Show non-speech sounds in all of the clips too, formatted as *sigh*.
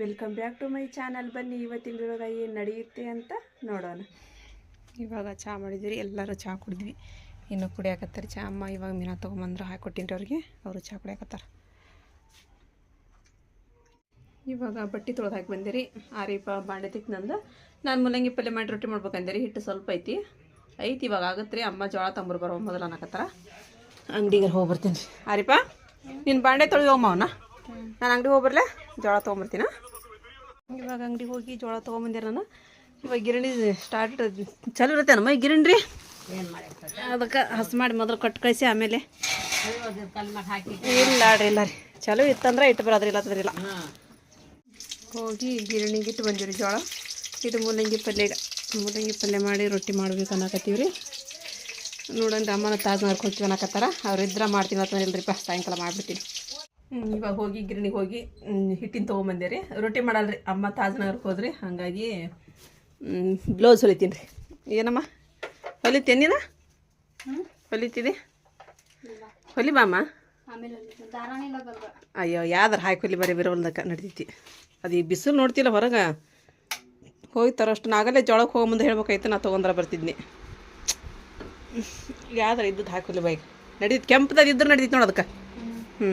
Welcome back to my channel ಬನ್ನಿ ಇವತ್ತಿನ ಇವಾಗ ಏನು ನಡೆಯುತ್ತೆ ಅಂತ ನೋಡೋಣ. ಇವಾಗ ಚಹಾ ಮಾಡಿದ್ವಿ ಎಲ್ಲರೂ ಚಹಾ ಕುಡಿದ್ವಿ. ಇನ್ನು ಕುಡಿಯಾಕತ್ತಾರೆ. ಚಹಾ ಅಮ್ಮ ಇವಾಗ ಮೀನಾ ತೊಗೊಂಬಂದ್ರೆ ಹಾಕೊಟ್ಟಿನ್ರಿ ಅವ್ರಿಗೆ. ಅವರು ಚಹಾ ಕುಡಿಯಾಕತ್ತಾರ. ಇವಾಗ ಬಟ್ಟೆ ತೊಳೆದು ಹಾಕಿ ಬಂದಿರಿ. ಆರೀಪ ಬಾಂಡೆ ತಿಕ್ ನಂದು. ನಾನು ಮುಲಂಗಿ ಪಲ್ಯ ಮಾಡಿ ರೊಟ್ಟಿ ಮಾಡ್ಬೇಕಂದಿರಿ. ಹಿಟ್ಟು ಸ್ವಲ್ಪ ಐತಿ. ಐತಿ ಇವಾಗ ಆಗತ್ತೆ ರೀ ಅಮ್ಮ ಜೋಳ ತಂಬರು ಬರೋ ಮೊದಲು ಅನ್ನಕತ್ತಾರ. ಅಂಗಡಿಗೆ ಹೋಗಿ ಬರ್ತೀನಿ ರೀ ಆರೀಪ ನೀನು ಬಾಂಡೆ ತೊಳೆದು ಹೋಗಮ್ಮ ಅವನ? ನಾನು ಅಂಗಡಿಗೆ ಹೋಗಿ ಬರಲೇ ಜೋಳ ತೊಗೊಂಬರ್ತೀನ? ಇವಾಗ ಅಂಗಡಿಗೆ ಹೋಗಿ ಜೋಳ ತೊಗೊಂಬಂದಿರ ನಾನು. ಇವಾಗ ಗಿರಣಿ ಸ್ಟಾರ್ಟ್ ಚಲೋ ಇರುತ್ತೆ ನಮ್ಮ ಗಿರಣಿ ರೀ ಅದಕ್ಕೆ ಹಸು ಮಾಡಿ ಮೊದಲು ಕಟ್ ಕಳಿಸಿ ಆಮೇಲೆ. ಇಲ್ಲ ರೀ ಇಲ್ಲ ರೀ. ಚಲೋ ಇತ್ತಂದ್ರೆ ಇಟ್ಟು ಬರೋದ್ರಿ ಇಲ್ಲ ಇಲ್ಲ. ಹೋಗಿ ಗಿರಣಿಗೆ ಇಟ್ಟು ಬಂದಿವ್ರಿ ಜೋಳ. ಇದು ಮೂಲಂಗಿ ಪಲ್ಯ ಮೂಲಂಗಿ ಪಲ್ಯ ಮಾಡಿ ರೊಟ್ಟಿ ಮಾಡ್ಬೇಕು ಅನ್ನಕತ್ತೀವಿ ರೀ ನೋಡಂದ್ರೆ ಅಮ್ಮನ ತಾಜ್ ಮಾಡ್ಕೊಳ್ತೀವಿ ಅನ್ನಕತ್ತಾರ. ಅವ್ರು ಇದ್ರೆ ಮಾಡ್ತೀನಿ ಅಂತ ಇಲ್ರಿಪ್ಪ ಸಾಯಂಕಾಲ ಮಾಡಿಬಿಡ್ತೀನಿ. ಇವಾಗ ಹೋಗಿ ಗಿರಣಿಗೆ ಹೋಗಿ ಹಿಟ್ಟಿನ ತೊಗೊಂಬಂದೆ ರೀ ರೊಟ್ಟಿ ಮಾಡಲ್ರಿ. ಅಮ್ಮ ತಾಜ್ ನಗರ್ಗೆ ಹೋದ್ರಿ. ಹಾಗಾಗಿ ಬ್ಲೌಸ್ ಹೊಲಿತೀನಿ ರೀ. ಏನಮ್ಮ? ಹೊಲಿತೀನಿ ನೀನು? ಹೊಲಿತೀನಿ ಹೊಲಿ ಬಾಮ್ಮ. ಅಯ್ಯೋ ಯಾವ್ದಾರ ಹಾಕಿ ಹೊಲಿ ಬರೀ ಬರೋಲ್ದಕ್ಕ ನಡೀತಿ ಅದು ಈ ಬಿಸಿಲು ನೋಡ್ತಿಲ್ಲ ಹೊರಗೆ. ಹೋಗಿ ಅಷ್ಟು. ನಾಗಲ್ಲೇ ಜೋಳಕ್ಕೆ ಹೋಗೋ ಮುಂದೆ ಹೇಳ್ಬೇಕಾಯ್ತು ನಾ ತೊಗೊಂಡ್ರ ಬರ್ತಿದ್ನಿ. ಯಾವ್ದಾರ ಇದ್ದದ್ದು ಹಾಕಿ ಹೊಲಿ ಬೈಕ್ ನಡೀತು. ಕೆಂಪದಾಗ ಇದ್ರೆ ನಡೀತಿ ನೋಡು ಅದಕ್ಕೆ. ಹ್ಞೂ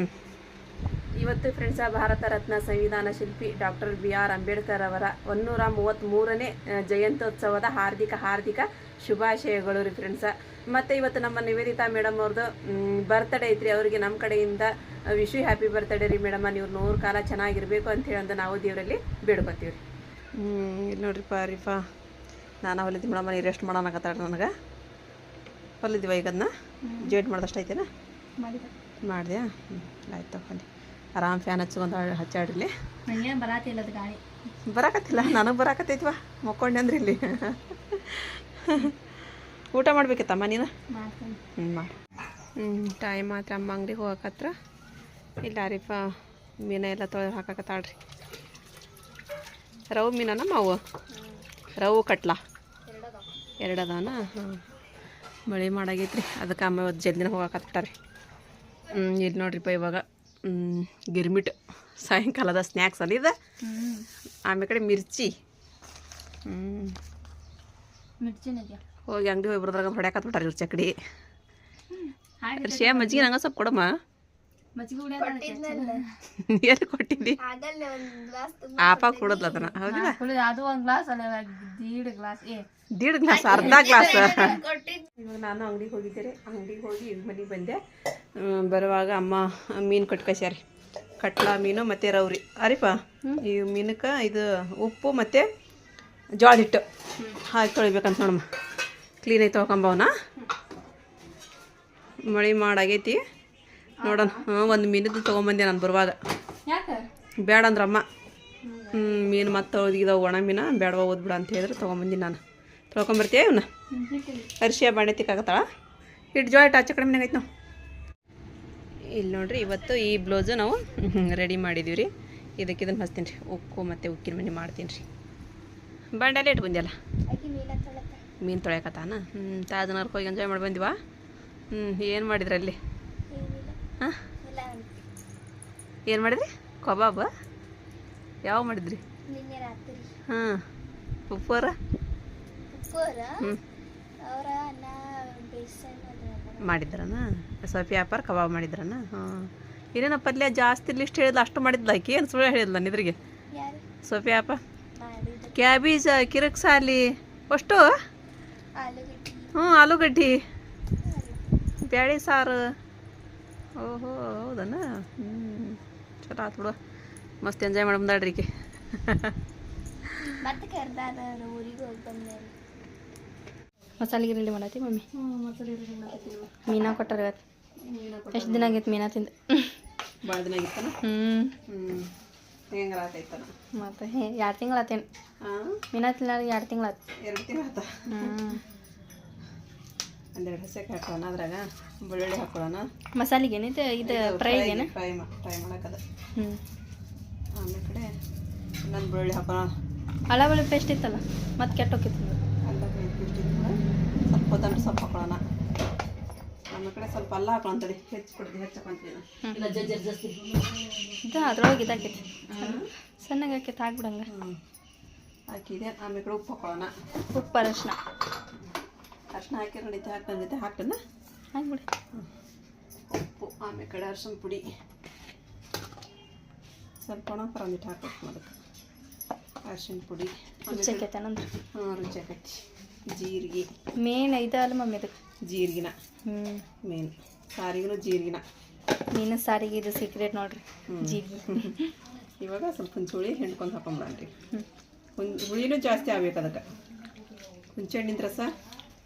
ಇವತ್ತು ಫ್ರೆಂಡ್ಸ ಭಾರತ ರತ್ನ ಸಂವಿಧಾನ ಶಿಲ್ಪಿ ಡಾಕ್ಟರ್ ಬಿ ಆರ್ ಅಂಬೇಡ್ಕರ್ ಅವರ ಒನ್ನೂರ ಮೂವತ್ತ್ಮೂರನೇ ಮೂರನೇ ಜಯಂತ್ಯೋತ್ಸವದ ಹಾರ್ದಿಕ ಹಾರ್ದಿಕ ಶುಭಾಶಯಗಳು ರೀ ಫ್ರೆಂಡ್ಸ. ಮತ್ತು ಇವತ್ತು ನಮ್ಮ ನಿವೇದಿತಾ ಮೇಡಮ್ ಅವ್ರದ್ದು ಬರ್ತ್ಡೇ ಐತ್ರಿ. ಅವರಿಗೆ ನಮ್ಮ ಕಡೆಯಿಂದ ವಿಶ್ವ ಹ್ಯಾಪಿ ಬರ್ತ್ಡೇ ರೀ ಮೇಡಮ್. ನೀವು ನೂರು ಕಾಲ ಚೆನ್ನಾಗಿರ್ಬೇಕು ಅಂತ ಹೇಳಂದು ನಾವು ದೇವರಲ್ಲಿ ಬೇಡ್ಕೊತೀವಿ ರೀ. ಹ್ಞೂ ಇಲ್ಲಿ ನೋಡ್ರಿಪ್ಪ ರೀಪ ನಾನು ಹೊಲಿದ್ವಿ ಮೇಡಮ್ ನೀವು ರೆಸ್ಟ್ ಮಾಡೋಣಕತ್ತಾಳ ನನಗೆ. ಹೊಲಿದ್ವಿ ಈಗ ಅದನ್ನ ಜೇಟ್ ಮಾಡ್ದಷ್ಟು ಮಾಡಿದೆ. ಮಾಡಿದ್ಯಾ? ಹ್ಞೂ ಆಯ್ತು ಹೊಲಿ. ಆರಾಮ್ ಫ್ಯಾನ್ ಹಚ್ಕೊಂಡು ಹಚ್ಚಾಡ್ರಿ ನಂಗೇನು ಬರಾತಿಲ್ಲ ಅದು ಗಾಳಿ. ಬರಾಕತ್ತಿಲ್ಲ ನನಗೆ ಬರಾಕತ್ತೈತ್ವಾ? ಮಕ್ಕೊಂಡೆ ಅಂದ್ರೆ ಇಲ್ಲಿ. ಊಟ ಮಾಡ್ಬೇಕಿತ್ತಮ್ಮ ನೀನು? ಹ್ಞೂ ಮಾಡಿ. ಹ್ಞೂ ಟೈಮ್ ಮಾತ್ರ ಅಮ್ಮ ಅಂಗಡಿಗೆ ಹೋಗಕತ್ರ ಇಲ್ಲ ರೀಪ ಮೀನ ಎಲ್ಲ ತೊಳೆದು ಹಾಕಕತ್ತಾಳ್ರಿ ರವು ಮೀನನ ಮಾವು? ರವು ಕಟ್ಲಾ? ಎರಡು ಅದಾನ ಹಾಂ ಮಳೆ ಮಾಡಾಗೈತ್ರಿ. ಅದಕ್ಕೆ ಅಮ್ಮ ಇವತ್ತು ಜಲ್ದಿನ ಹೋಗಕತ್ತಾರೆ ಹ್ಞೂ ಇಲ್ಲಿ ನೋಡ್ರಿಪ್ಪ ಇವಾಗ. ಗಿರ್ಮಿಟ್ ಸಾಯಂಕಾಲದ ಸ್ನ್ಯಾಕ್ಸ್ ಅಲ್ಲಿ ಇದೆ. ಆಮೇಲೆ ಕಡೆ ಮಿರ್ಚಿ. ಹೋಗಿ ಅಂಗಡಿ ಹೋಗಿ ಬರೋದ್ರಾಗ ಹೊಡ್ಯಾಕತ್ಬಿಟ್ಟಾರ ಇವ್ರು ಚಕಡಿ. ಅರ್ಶಿಯ ಮಜ್ಜಿಗೆ ನಂಗೆ ಸ್ವಲ್ಪ ಕೊಡಮ್ಮ. ಎಲ್ಲಿ ಕೊಟ್ಟಿದ್ದಿ? ಆಪ ಕೊಡೋದ್ಲ ಅದನ್ನ ಹೌದಿಲ್ಲ? ಅದು ಒಂದು ಗ್ಲಾಸ್ ಅಲ್ಲ ದೀಡ್ ಗ್ಲಾಸ್ ಏ. ದೀಡ್ ಗ್ಲಾಸ್ ಅರ್ಧ ಗ್ಲಾಸ್ ಇವಾಗ ನಾನು ಅಂಗಡಿಗೆ ಹೋಗಿದ್ದೆ ರೀ ಅಂಗಡಿಗೆ ಹೋಗಿ ಈಗ ಮನೆಗೆ ಬಂದೆ. ಬರುವಾಗ ಅಮ್ಮ ಮೀನು ಕೊಟ್ಟು ಕಳ್ಸ್ಯಾರಿ ಕಟ್ಲಾ ಮೀನು ಮತ್ತು ರೌರಿ. ಅರಿಪ ಈ ಮೀನಕ್ಕೆ ಇದು ಉಪ್ಪು ಮತ್ತು ಜೋಳ ಹಿಟ್ಟು. ಹಾಕಿ ತೊಳಿಬೇಕಂತ ನೋಡಮ್ಮ. ಕ್ಲೀನ್ ಕ್ಲೀನಾಗಿ ತೊಳ್ಕೊಂಬವನ? ಮಳೆ ಮಾಡಾಗೈತಿ. ನೋಡೋಣ. ಹಾಂ ಒಂದು ಮೀನದ್ದು ತೊಗೊಂಬಂದೆ ನಾನು ಬರುವಾಗ. ಬೇಡ ಅಂದ್ರಮ್ಮ ಹ್ಞೂ ಮೀನು ಮತ್ತೆ ಒಳಗಿದಾವ ಒಣ ಮೀನ ಬೇಡವ ಓದ್ಬಿಡ ಅಂತ ಹೇಳಿದ್ರೆ ತೊಗೊಂಬಂದಿನಿ ನಾನು. ತೊಳ್ಕೊಂಬರ್ತೀಯ ಇವನ್ನ ಅರಿಶಿಯ ಬಾಣೆ ತಿಕ್ಕಾಗತ್ತಾಳ ಹಿಟ್ಟು ಜೋಳ ಆಚೆ ಕಡೆ ಮನೆಗೆ ಐತೆ ನಾವು ಇಲ್ಲಿ ನೋಡ್ರಿ ಇವತ್ತು ಈ ಬ್ಲೌಸು ನಾವು ರೆಡಿ ಮಾಡಿದೀವಿ ರೀ ಇದಕ್ಕೆ ಇದನ್ನು ಹಚ್ತೀನಿ ರೀ ಉಕ್ಕು ಮತ್ತು ಉಕ್ಕಿನ ಮನೆ ಮಾಡ್ತೀನಿ ರೀ ಬಾಂಡೆಲ್ಲ ಇಟ್ಟು ಬಂದಿಯಲ್ಲ? ಮೀನು ತೊಳೆಯಕತ್ತಾನ? ಹ್ಞೂ ತಾಜನಗರ್ಗೆ ಹೋಗಿ ಎಂಜಾಯ್ ಮಾಡಿ ಬಂದಿವಾ ಹ್ಞೂ ಏನು ಮಾಡಿದ್ರಿ ಅಲ್ಲಿ ಹಾಂ? ಏನು ಮಾಡಿದ್ರಿ? ಕಬಾಬ? ಯಾವ ಮಾಡಿದ್ರಿ? ಹಾಂ. ಉಪ್ಪರ ಹ್ಞೂ ಮಾಡಿದ್ರನ? ಸ್ವಲ್ಪ ವ್ಯಾಪಾರ ಕಬಾಬ್ ಮಾಡಿದ್ರನ? ಹಾಂ. ಏನೇನ ಪಲ್ಯ ಜಾಸ್ತಿ ಲಿಸ್ಟ್ ಹೇಳಿದ್ಲ ಅಷ್ಟು ಮಾಡಿದ್ಲ? ಆಕಿ ಏನು ಸುಳ್ಳು ಹೇಳಿದ್ಲ ನಿದ್ರಿಗೆ? ಸ್ವಲ್ಪ ವ್ಯಾಪ ಕ್ಯಾಬೀಜ ಕಿರಕ್ ಸಾಲಿ ಅಷ್ಟು? ಹ್ಞೂ ಆಲೂಗಡ್ಡಿ. ಬ್ಯಾಳಿ ಸಾರು. ಓಹೋ ಹೌದನ? ಹ್ಞೂ ಚಲೋ ಆತು ಬಿಡು. ಮಸ್ತ್ ಎಂಜಾಯ್ ಮಾಡಿ ಬಂದಾಡ್ರಿ ಈಕೆ. ಮತ್ತೆ ಕರ್ದಾರ ಊರಿಗೆ ಹೋಗಿ ಬಂದೆ. ಮಸಾಲೆ ಗಿರಲಿ ಮಾಡತ್ತಿ ಮಮ್ಮಿ? ಮೀನಾ ಕೊಟ್ಟಾರ ಇವತ್ತು ಎಷ್ಟು ದಿನ ಆಗೈತೆ ಮೀನಾ ತಿಂದು? ಭಾಳ ದಿನ ಆಗಿತ್ತನ? ಹ್ಞೂ ಹ್ಞೂ ಹೆಂಗಾರ ಆತೈತನ ಮತ್ತೆ ಎರಡು ತಿಂಗಳು ಆತೇನು? ಮೀನಾ ತಿನ್ನಾರ ಎರಡು ತಿಂಗಳು ಆತು? ಎರಡು ತಿಂಗಳು ಆತ. ಹ್ಞೂ ಒಂದೆರಡು ಹಸೆಕಾಯಿ ಹಾಕೋಣ ಅದ್ರಾಗ ಬೆಳ್ಳುಳ್ಳಿ ಹಾಕೊಳ್ಳೋಣ ಮಸಾಲೆಗೆ ಏನೈತೆ? ಇದು ಫ್ರೈಗೇನ ಫ್ರೈ ಮಾ ಫ್ರೈ ಮಾಡೋಕ್ಕದ ಹ್ಞೂ ಆಮೇಲೆ ಕಡೆ ಇನ್ನೊಂದು ಬೆಳ್ಳುಳ್ಳಿ ಹಾಕೋಣ ಹಳೆ ಪೇಸ್ಟ್ ಇತ್ತಲ್ಲ ಮತ್ತೆ ಕೆಟ್ಟ ಹೋಗಿತ್ತು ಪೇಸ್ಟ್ ಇತ್ತು ಸ್ವಲ್ಪ ಕೊತ್ತಂಬರಿ ಸೊಪ್ಪು ಹಾಕೊಳ್ಳೋಣ ಆಮೇಲೆ ಕಡೆ ಸ್ವಲ್ಪ ಅಲ್ಲ ಹಾಕೊಳ್ಳೋಂತಡಿ ಹೆಚ್ಚು ಕೊಡ್ತೀವಿ ಹೆಚ್ಚು ಹಾಕೊಂತೀವಿ ಇದು ಅದ್ರೊಳಗೆ ಇದಾಕೈತಿ ಸಣ್ಣಗೆ ಹಾಕಿ ಹಾಕ್ಬಿಡಂಗ. ಹಾಕಿದೆ. ಆಮೇಲೆ ಕಡೆ ಉಪ್ಪು ಹಾಕೊಳ್ಳೋಣ ಉಪ್ಪು ಅರಶಿನ ಅರ್ಶಿನ ಹಾಕಿ ನಡೀತೆ ಹಾಕಿ ಜೊತೆ ಹಾಕೋಣ ಹಾಕ್ಬಿಡಿ. ಉಪ್ಪು ಆಮೇಲೆ ಕಡೆ ಅರ್ಶಿನ ಪುಡಿ. ಸ್ವಲ್ಪ ಒಣ ಪರಂದಿಟ್ಟು ಹಾಕಬೇಕು ಅದಕ್ಕೆ ಅರ್ಶಿನ ಪುಡಿ. ರುಚಿಯಾಕೈತೆ ನಂದ್ರೆ ಹ್ಞೂ ರುಚಿ ಆಕೈತಿ ಜೀರಿಗೆ. ಮೇನ್ ಐದಲ್ಲ ಮಮ್ಮಿ ಅದಕ್ಕೆ? ಜೀರಿಗೆನ. ಹ್ಞೂ ಮೇನ್. ಸಾರಿಗೂ ಜೀರಿಗೆನ. ಮೀನು ಸಾರಿಗೆ ಇದು ಸೀಕ್ರೆಟ್ ನೋಡ್ರಿ. ಜೀರಿಗೆ. *laughs* ಇವಾಗ ಸ್ವಲ್ಪ ಹುಂಚುಳಿ ಹಿಂಡ್ಕೊಂಡು ಹಾಕೊಂಬಿಡಣ್ರಿ ಹ್ಞೂ ಹುಂ ಹುಳಿನೂ ಜಾಸ್ತಿ ಆಗ್ಬೇಕು ಅದಕ್ಕೆ. ಹುಂಚೆಣ್ಣಿನ ರಸ.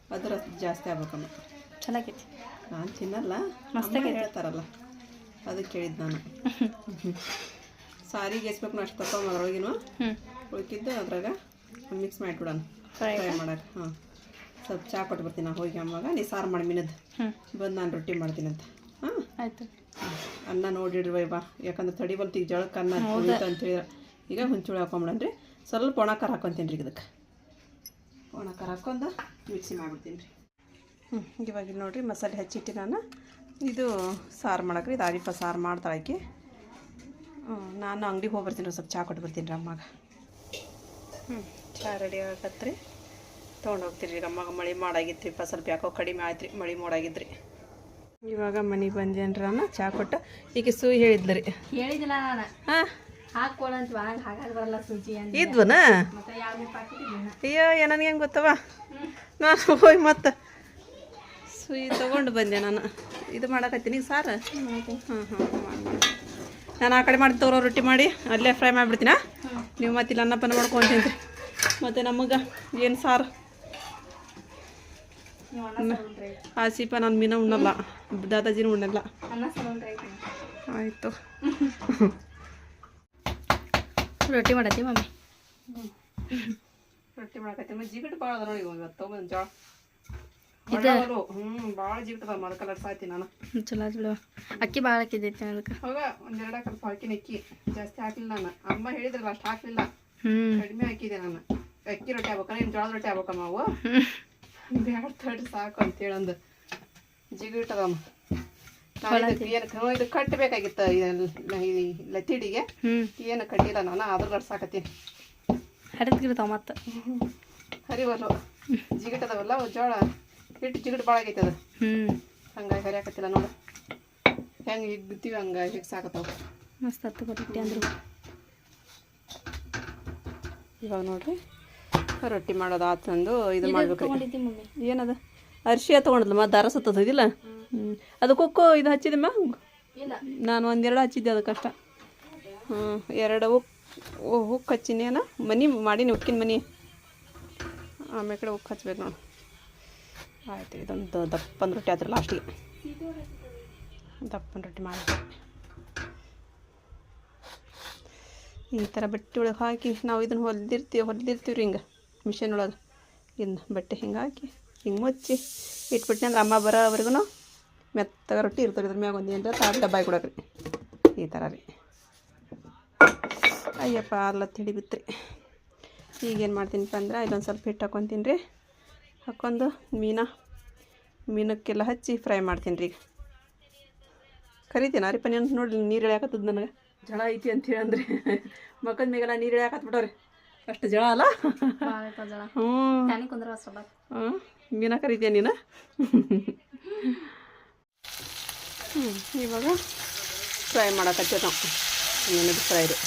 ಅದು ರಸ ಜಾಸ್ತಿ ಆಗ್ಬೇಕಮ್ಮ. ಚೆನ್ನಾಗೈತಿ. ನಾನು ತಿನ್ನಲ್ಲ ಮಸ್ತಾಗಿ ಹೇಳ್ತಾರಲ್ಲ ಅದಕ್ಕೆ ಕೇಳಿದ್ದು ನಾನು. *laughs* ಸಾರಿಗೆ ಎಸ್ಬೇಕು ಅಷ್ಟು ತಗೊಂಡು ಅದ್ರೊಳಗಿನ ಉಳ್ಕಿದ್ದು ಅದ್ರಾಗ ಮಿಕ್ಸ್ ಮಾಡಿಬಿಡೋಣ. ಫ್ರೈ ಮಾಡಕ್ಕೆ ಹಾಂ. ಸ್ವಲ್ಪ ಚಾ ಕೊಟ್ಟು ಬರ್ತೀನಿ ನಾ ಹೋಗಿ ಅಮ್ಮಾಗ. ನೀ ಸಾರು ಮಾಡಿ ಮಿನದ್ದು ಬಂದು ನಾನು ರೊಟ್ಟಿ ಮಾಡ್ತೀನಿ ಅಂತ. ಹಾಂ? ಆಯಿತು. ಅನ್ನ ನೋಡಿಡ್ರಿ ಬಾ ಯಾಕಂದ್ರೆ ತಡಿ ಬಲ್ತಿಗೆ ಜಳಕ್ಕೆ ಅನ್ನ ಅಂತ ಹೇಳಿದ್ರೆ. ಈಗ ಹುಂಚುಳಿ ಹಾಕೊಂಬಿಡನ್ರಿ ಸ್ವಲ್ಪ ಒಣಕಾರ ಹಾಕೊತೀನಿ ರೀ ಇದಕ್ಕೆ. ಒಣಕಾರ ಹಾಕೊಂಡು ಮಿಕ್ಸಿ ಮಾಡಿಬಿಡ್ತೀನಿ ರೀ. ಹ್ಞೂ ಇವಾಗ ನೋಡಿರಿ ಮಸಾಲೆ ಹಚ್ಚಿಟ್ಟು ನಾನು ಇದು ಸಾರು ಮಾಡಕ್ರಿ ಇದು ಆರಿಫ ಸಾರು ಮಾಡ್ತಾಳೆ ಆಕೆ. ಹ್ಞೂ ನಾನು ಅಂಗಡಿಗೆ ಹೋಗಿ ಬರ್ತೀನಿ ಸ್ವಲ್ಪ ಚಹಾ ಕೊಟ್ಟು ಬರ್ತೀನಿ ರೀ ಅಮ್ಮಗೆ. ಹ್ಞೂ ಚಹಾ ರೆಡಿ ಆಗತ್ರಿ ತೊಗೊಂಡು ಹೋಗ್ತೀನಿ ರೀ ಅಮ್ಮಗೆ ಮಳೆ ಮಾಡಾಗಿತ್ತು ರೀ ಸ್ವಲ್ಪ ಯಾಕೋ ಕಡಿಮೆ ಆಯ್ತು ರೀ ಮಳೆ ಮಾಡಾಗಿದ್ರಿ ಇವಾಗ ಮನೆಗೆ ಬಂದೇನ್ರಿ ನಾನು ಚಹಾ ಕೊಟ್ಟು. ಈಗ ಸೂ ಹೇಳಿದ್ಲು ರೀ. ಹೇಳಿದಿಲ್ಲ ನಾನು ಹಾಂ? ಹಾಕೊಳ್ಳಂತ ಹಾಗಾಗಿ ಬರಲ್ಲ ಸೂಜಿ ಅಂತ ಇದ್ವನ? ಮತ್ತೆ ಯಾವ ಪಾಕಿಟ್ ಇದೀನ ಅಯ್ಯೋ ಏ ನನಗೆ ಹೆಂಗೆ ಗೊತ್ತವ? ನಾನು ಹೋಗಿ ಮತ್ತೆ. ಸುಯಿ ತೊಗೊಂಡು ಬಂದೆ ನಾನು. ಇದು ಮಾಡಕತ್ತೀನಿ ಈಗ ಸಾರು? ಹಾಂ ಹಾಂ ನಾನು ಆ ಕಡೆ ಮಾಡಿ ತೋರೋ ರೊಟ್ಟಿ ಮಾಡಿ ಅಲ್ಲೇ ಫ್ರೈ ಮಾಡಿಬಿಡ್ತೀನಾ? ನೀವು ಮತ್ತೆ ಇಲ್ಲಿ ಅನ್ನಪ್ಪನ ಮಾಡ್ಕೊಂತೀನಿ ಮತ್ತು ನಮಗೆ ಏನು ಸಾರು? ಆ ಸೀಪ ನಾನು ಮೀನ ಉಣ್ಣಲ್ಲ ದಾದಾಜಿನೂ ಉಣ್ಣಲ್ಲ. ಆಯಿತು. *laughs* ರೊಟ್ಟಿ ಮಾಡತ್ತಿ ಮಮ್ಮಿ? ರೊಟ್ಟಿ ಮಾಡಕತ್ತೀನಿ ಜಿಗಟ್ ಭಾಳ ಅದ ನೋಡಿ ಇವತ್ತು ತೊಗೊಂಬಂದು ಜೋಳ ಚಲೋ ಚಲೋ ಅಕ್ಕಿ ಭಾಳ ಹಾಕಿದ್ದೈತಿ ಅದಕ್ಕೆ ಹೋಗ ಒಂದೆರಡು ಸ್ವಲ್ಪ ಹಾಕಿನ ಅಕ್ಕಿ. ಜಾಸ್ತಿ ಹಾಕಿಲ್ಲ ನಾನು. ಅಮ್ಮ ಹೇಳಿದ್ರಲ್ಲ ಅಷ್ಟು ಹಾಕಲಿಲ್ಲ. ಹ್ಮ್. ಕಡಿಮೆ ಹಾಕಿದೆ ನಾನು. ಅಕ್ಕಿ ರೊಟ್ಟಿ ಆಗ್ಬೇಕಲ್ಲ ನೀನು ಜೋಳದ ರೊಟ್ಟಿ ಆಗ್ಬೇಕಮ್ಮ ಅವು? ಬ್ಯಾಡ ತಡ್ರಿ ಸಾಕು ಅಂತೇಳಿ ಒಂದು ಜಿಗಿಟ್ಟದಮ್ಮ ಏನು ಇದು ಕಟ್ಟಬೇಕಾಗಿತ್ತು ಲತ್ತಿಡಿಗೆ ಏನು ಕಟ್ಟಿಲ್ಲ ನಾನು ಅದ್ರ ಗಡ್ಸಾಕತ್ತೀನಿ ಹರಿದ್ಗಿರ್ತಾವ ಮತ್ತೆ. ಹರಿವಲ್ಲು ಜಿಗಿಟದವಲ್ಲ ಅವು ಜೋಳ ಹಿಟ್ಟು ಜಿಗಿಟ್ ಭಾಳ ಆಗೈತೆ ಅದು. ಹಂಗಾಗಿ ಹರಿಯಾಕತ್ತಿಲ್ಲ ನೋಡು. ಹೆಂಗೆ ಹಿಗ್ತೀವಿ ಹಂಗೆ ಹಿಗ್ ಸಾಕತ್ತವ. ಮಸ್ತ್ ಹತ್ತು ರೊಟ್ಟಿ ಅಂದ್ರು. ಇವಾಗ ನೋಡ್ರಿ ರೊಟ್ಟಿ ಮಾಡೋದು ಆತಂದು ಇದು ಮಾಡ್ಬೇಕು. ಏನದ? ಅರ್ಶಿಯ ತೊಗೊಂಡಲ್ಲ ಮತ್ತೆ ದಾರ ಸತ್ತದಿಲ್ಲ ಹ್ಞೂ ಅದಕ್ಕೊಕ್ಕೋ ಇದು ಹಚ್ಚಿದಮ್ಮ ನಾನು ಒಂದೆರಡು ಹಚ್ಚಿದ್ದೆ ಅದಕ್ಕಷ್ಟ ಹ್ಞೂ ಎರಡು ಹುಕ್ ಹಚ್ಚಿನೇನ ಮನಿ ಮಾಡೀನಿ, ಉಕ್ಕಿನ ಮನಿ. ಆಮೇಲೆ ಕಡೆ ಉಕ್ ಹಚ್ಬೇಕು ನೋಡಿ. ಆಯ್ತು, ಇದೊಂದು ದಪ್ಪನ ರೊಟ್ಟಿ ಆದ್ರೆ ಲಾಸ್ಟಿಗೆ ದಪ್ಪನ ರೊಟ್ಟಿ ಮಾಡಿ ಈ ಥರ ಬಟ್ಟೆ ಒಳಗೆ ಹಾಕಿ, ನಾವು ಇದನ್ನು ಹೊಲ್ದಿರ್ತೀವಿ ಹೊಲ್ದಿರ್ತೀವಿ ರೀ ಹಿಂಗೆ ಮಿಷಿನ್ ಒಳಗೆ. ಇನ್ನು ಬಟ್ಟೆ ಹಿಂಗೆ ಹಾಕಿ, ಹಿಂಗೆ ಮುಚ್ಚಿ ಇಟ್ಬಿಟ್ಟು ಅಂದ್ರೆ ಅಮ್ಮ ಬರೋವರೆಗೂ ಮೆತ್ತಗ ರೊಟ್ಟಿ ಇರ್ತವೆ ಇದ್ರ ಮ್ಯಾಗ ಒಂದು ಏನರ ಡಬ್ಬ ಡಬ್ಬಾಯಿ ಕೊಡಕ್ರಿ. ಈ ಥರ ರೀ. ಅಯ್ಯಪ್ಪ ಅಲ್ಲ ತಿಳಿ ಬಿತ್ರಿ. ಈಗೇನು ಮಾಡ್ತೀನಿಪ್ಪ ಅಂದ್ರೆ ಇಲ್ಲೊಂದು ಸ್ವಲ್ಪ ಹಿಟ್ಟು ಹಾಕ್ಕೊತೀನಿ ರೀ. ಹಾಕ್ಕೊಂಡು ಮೀನು ಮೀನಕ್ಕೆಲ್ಲ ಹಚ್ಚಿ ಫ್ರೈ ಮಾಡ್ತೀನಿ ರೀ ಈಗ. ಕರಿತೀನಿ ಅರಿಪ ನೀನು ನೋಡಿ ನೀರು ಇಳಿಯಾಕತ್ತದ ನನಗೆ. ಜಳ ಐತಿ ಅಂತೇಳಿ ಅಂದ್ರೆ. ಮಕ್ಕದ ಮೇಗೆಲ್ಲ ನೀರು ಇಳಿಯಾಕತ್ಬಿಟ್ಟವ್ರಿ ಅಷ್ಟು ಜಳ ಅಲ್ಲ? ಹ್ಞೂ ಮೀನ ಕರಿತೀಯ ನೀನು? ಹ್ಞೂ ಇವಾಗ ಫ್ರೈ ಮಾಡಕತ್ತೀವಿ ನಾವು ಮೀನದ ಫ್ರೈ ರೀ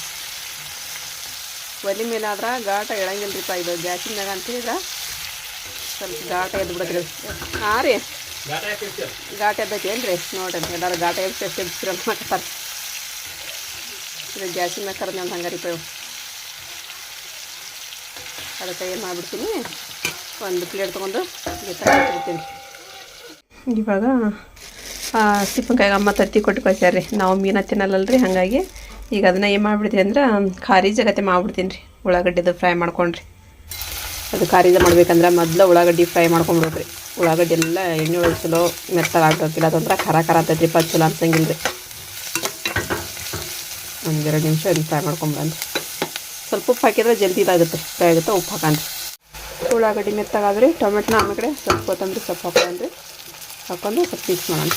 ಒಲಿ ಮೇಲೆ ಆದ್ರೆ ಘಾಟ ಇಳಂಗಿಲ್ಲ ರೀ ಇದು ಗ್ಯಾಸಿನ ಮ್ಯಾಗ ಅಂತ ಹೇಳಿದ್ರೆ ಸ್ವಲ್ಪ ಘಾಟ ಎದ್ದು ಬಿಡತ್ರಿ ಹಾಂ ರೀ. ಘಾಟ ಎದ್ದೈತಿ ಏನು ರೀ ನೋಡ್ರಿ ಎಲ್ಲರೂ ಘಾಟ ಎದ್ದು ಎಷ್ಟು ಅಂತ ಮಾಡ್ತಾರೆ ಇದು ಗ್ಯಾಸಿನ ಮ್ಯಾಗ ಕರೆದ ಅಂತ ಹಂಗಾರಿ ಪೇವು ಅದಕ್ಕೆ ಏನು ಮಾಡಿಬಿಡ್ತೀನಿ? ಒಂದು ಪ್ಲೇಟ್ ತೊಗೊಂಡು ಥರ ಇವಾಗ ಸಿಪ್ಪಂಕಾಯಿಗೆ ಅಮ್ಮ ತತ್ತಿ ಕೊಟ್ಟು ಕಳ್ಸ್ಯಾರ ರೀ ನಾವು ಮೀನ ತಿನ್ನಲ್ಲಲ್ರಿ ಹಾಗಾಗಿ ಈಗ ಅದನ್ನ ಏನು ಮಾಡ್ಬಿಡ್ತೀನಿ ಅಂದ್ರೆ, ಖಾರಿ ಜಗತ್ತೆ ಮಾಡ್ಬಿಡ್ತೀನಿ ರೀ, ಉಳ್ಳಾಗಡ್ಡಿದು ಫ್ರೈ ಮಾಡ್ಕೊಂಡ್ರಿ. ಅದು ಖಾರಿದ ಮಾಡ್ಬೇಕಂದ್ರೆ ಮೊದಲು ಉಳ್ಳಾಗಡ್ಡಿ ಫ್ರೈ ಮಾಡ್ಕೊಂಡ್ಬಿಡ್ರಿ ಉಳ್ಳಾಗಡ್ಡಿ ಎಲ್ಲ ಎಣ್ಣೆ ಒಳಗೆ ಚಲೋ ಮೆತ್ತಗಾಗ್ಬೇಕಿಲ್ಲ ಅದಂದ್ರೆ ಖರ ಖರ ಆಗ್ತೈತಿ ಪಚ್ಚ ಚಲೋ ಅನ್ಸಂಗಿಲ್ಲ ರೀ ಒಂದೆರಡು ನಿಮಿಷ ಅದನ್ನ ಫ್ರೈ ಮಾಡ್ಕೊಂಬಂದ್ರಿ. ಸ್ವಲ್ಪ ಉಪ್ಪು ಹಾಕಿದ್ರೆ ಜಲ್ದಿ ಇದಾಗುತ್ತೆ ಫ್ರೈ ಆಗುತ್ತೆ ಉಪ್ಪು ಹಾಕಂದ್ರಿ ಉಳ್ಳಾಗಡ್ಡಿ ಮೆತ್ತಗಾದ್ರಿ, ಟೊಮೆಟೊನ ಆಮೇಲೆ ಸ್ವಲ್ಪ ಕೊತ್ತಂಬರಿ ಸೊಪ್ಪು ಹಾಕೊಂಡ್ರಿ. ಹಾಕೊಂಡು ಸ್ವಲ್ಪ ಮಿಕ್ಸ್ ಮಾಡೋಣ.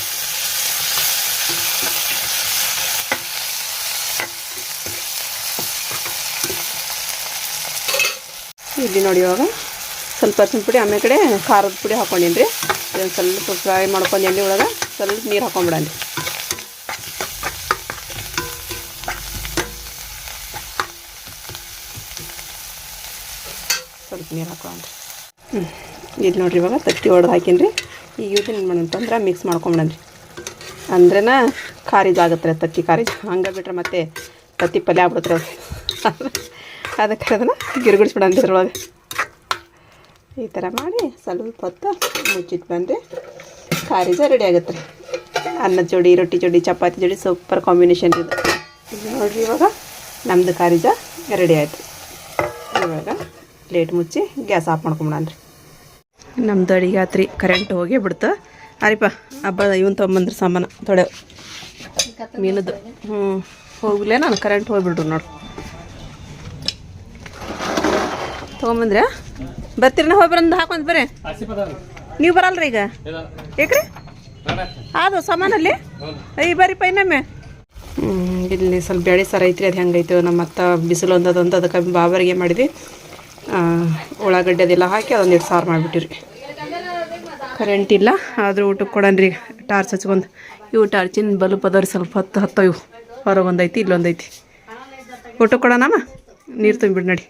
ಇಲ್ಲಿ ನೋಡಿ ಇವಾಗ. ಸ್ವಲ್ಪ ಅರ್ಶಿನ ಪುಡಿ, ಆಮೇಲೆ ಕಡೆ ಖಾರದ ಪುಡಿ ಹಾಕ್ಕೊಂಡಿನಿ ರೀ. ಇದನ್ನು ಸ್ವಲ್ಪ ಫ್ರೈ ಮಾಡ್ಕೊಂಡು ಎಣ್ಣೆ ಒಳಗೆ ಸ್ವಲ್ಪ ನೀರು ಹಾಕೊಂಬಿಡಣ ಸ್ವಲ್ಪ ನೀರು ಹಾಕೊಂಡ್ರಿ ಹ್ಞೂ ಇದು ನೋಡ್ರಿ ಇವಾಗ ತಟ್ಟಿ ಹೊಡೆದು ಹಾಕೀನಿ ರೀ. ಈಗ ಇದನ್ನ ಏನು ಮಾಡೋಣ ಮಿಕ್ಸ್ ಮಾಡ್ಕೊಂಬಿಡಣ್ರಿ ಅಂದ್ರೇನ ಖಾರಿದಾಗತ್ತೆ ರೀ ತತ್ತಿ ಖಾರಿಜ್. ಹಂಗೆ ಬಿಟ್ರೆ ಮತ್ತೆ ತತ್ತಿ ಪಲ್ಯ ಆಗ್ಬಿಡುತ್ತೆ ಅದಕ್ಕೆ ಅದನ್ನು ಗಿರುಗಿಡಿಸ್ಬಿಡೋಣ ಇದ್ರೊಳಗೆ ಈ ಥರ ಮಾಡಿ ಸ್ವಲ್ಪ ಹೊತ್ತು ಮುಚ್ಚಿಟ್ಟು ಬಂದು. ಖಾರಿಜ ರೆಡಿ ಆಗುತ್ತೆ ರೀ. ಅನ್ನದ ಜೋಡಿ, ರೊಟ್ಟಿ ಜೋಡಿ, ಚಪಾತಿ ಜೋಡಿ ಸೂಪರ್ ಕಾಂಬಿನೇಷನ್ ಇದು. ನೋಡಿರಿ ಇವಾಗ ನಮ್ಮದು ಖಾರಿಜ ರೆಡಿ ಆಯಿತು. ಇವಾಗ ಪ್ಲೇಟ್ ಮುಚ್ಚಿ ಗ್ಯಾಸ್ ಆಫ್ ಮಾಡ್ಕೊಂಬಿಡಣ್ರಿ ನಮ್ಮದು ಅಡಿಗೆ ಆತ್ರಿ ಕರೆಂಟ್ ಹೋಗೇ ಬಿಡ್ತು. ಅರಿಪ ಹಬ್ಬ ಇವನ್ ತೊಗೊಂಬಂದ್ರೆ ಸಾಮಾನು ತೊಡೆ ಮೀನದು. ಹ್ಞೂ ಹೋಗಲೇ ನಾನು ಕರೆಂಟ್ ಹೋಗ್ಬಿಡ್ರು ನೋಡು. ತೊಗೊಂಬಂದ್ರೆ? ಬರ್ತೀರಿ? ಹೋಗಿ ಬಂದು ಹಾಕೊಂಡ್ ಬರ್ರಿ. ನೀವು ಬರಲ್ರಿ ಈಗ? ಏಕ್ರಿ? ಅದು ಸಾಮಾನಲ್ಲಿ? ಐ ಬಾರಿ ಇನ್ನೊಮ್ಮೆ. ಹ್ಞೂ ಇಲ್ಲಿ ಸ್ವಲ್ಪ ಬೇಳೆ ಸರ ಐತ್ರಿ, ಅದು ಹೆಂಗೈತೆ. ನಮ್ಮ ಅತ್ತ ಬಿಸಿಲು ಒಂದದಂತ ಅದಕ್ಕೆ ಬಾಬರಿಗೆ ಮಾಡಿದ್ವಿ. ಉಳ್ಳಾಗಡ್ಡೆ ಅದೆಲ್ಲ ಹಾಕಿ ಅದೊಂದು ಸಾರು ಮಾಡಿಬಿಟ್ಟಿರಿ ಕರೆಂಟ್ ಇಲ್ಲ, ಆದರೂ ಊಟಕ್ಕೆ ಕೊಡನ್ರಿ. ಟಾರ್ಚ್ ಹಚ್ಕೊಂಡು. ಇವು ಟಾರ್ಚಿನ ಬಲ್ಪ್ ಅದಾವ್ರಿ, ಸ್ವಲ್ಪ ಹತ್ತು, ಹತ್ತವು. ಹೊರಗೊಂದೈತಿ ಇಲ್ಲೊಂದೈತಿ. ಊಟಕ್ಕೆ ಕೊಡೋಣಮ್ಮ ನೀರು ತುಂಬಿಬಿಡಿ ನಡಿ.